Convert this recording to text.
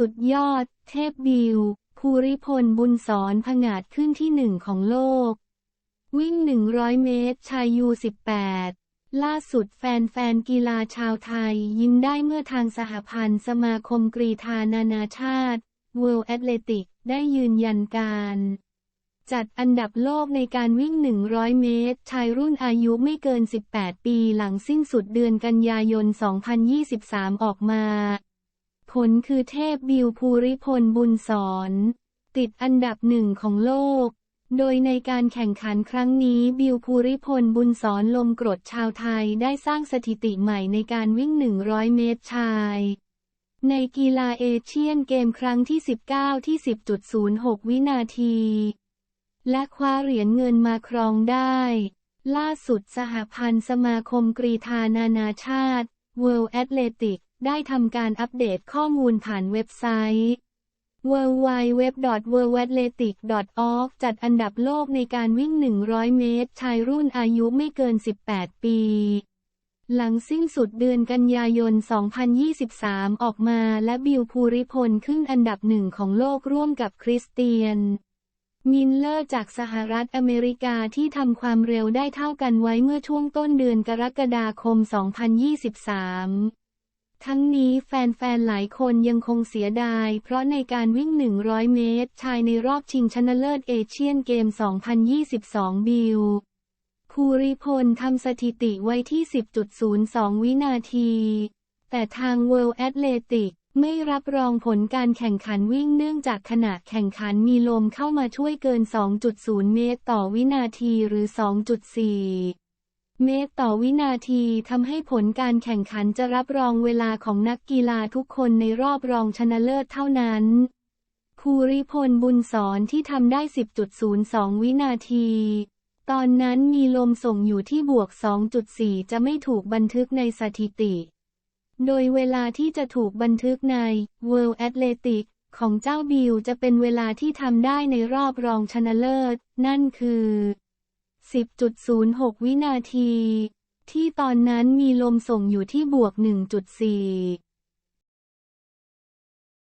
สุดยอด เทพบิว ภูริพลบุญสอนผงาดขึ้นที่หนึ่งของโลก วิ่ง 100 เมตร ชายยู 18 ล่าสุดแฟนๆกีฬาชาวไทยยิ้มได้เมื่อทางสหพันธ์สมาคมกรีฑานานาชาติ World Athletic ได้ยืนยันการจัดอันดับโลกในการวิ่ง 100 เมตร ชายรุ่นอายุไม่เกิน 18 ปีหลังสิ้นสุดเดือนกันยายน 2023 ออกมา ลคือเทพบิวภูริพลบุญสอนติดอันดับหนึ่งของโลก โดยในการแข่งขันครั้งนี้บิวภูริพลบุญสอนลมกรดชาวไทยได้สร้างสถิติใหม่ในการวิ่ง 100 เมตรชาย ในกีฬาเอเชียนเกมครั้งที่ 19 ที่ 10.06 วินาที และคว้าเหรียญเงินมาครองได้ ล่าสุดสหพันธ์สมาคมกรีฑานานาชาติ World Athletic ได้ทำการอัปเดตข้อมูลผ่านเว็บไซต์ www.worldathletic.org จัดอันดับโลกในการวิ่ง 100 เมตร ชายรุ่นอายุไม่เกิน 18 ปี หลังสิ้นสุดเดือนกันยายน 2023 ออกมาและบิวภูริพลขึ้นอันดับหนึ่งของโลกร่วมกับคริสเตียนมินเลอร์จากสหรัฐอเมริกาที่ทำความเร็วได้เท่ากันไว้เมื่อช่วงต้นเดือนกรกฎาคม 2023 ทั้งนี้แฟนๆ หลายคนยังคงเสียดาย เพราะในการวิ่ง 100 เมตร ชายในรอบชิงชนะเลิศเอเชียนเกม 2022 บิลภูริพลทำสถิติไว้ที่ 10.02 วินาที แต่ทาง World Athletic ไม่รับรองผลการแข่งขันวิ่งเนื่องจากขณะแข่งขันมีลมเข้ามาช่วยเกิน 2.0 เมตรต่อวินาทีหรือ 2.4 เมตรต่อวินาทีทำให้ผลการแข่งขันจะรับรองเวลาของนักกีฬาทุกคนในรอบรองชนะเลิศเท่านั้น ภูริพลบุญสอนที่ทำได้ 10.02 วินาที ตอนนั้นมีลมส่งอยู่ที่บวก 2.4 จะไม่ถูกบันทึกในสถิติ โดยเวลาที่จะถูกบันทึกใน World Athletic ของเจ้าบิลจะเป็นเวลาที่ทำได้ในรอบรองชนะเลิศ นั่นคือ 10.06 วินาที ที่ตอนนั้นมีลมส่งอยู่ที่บวก 1.4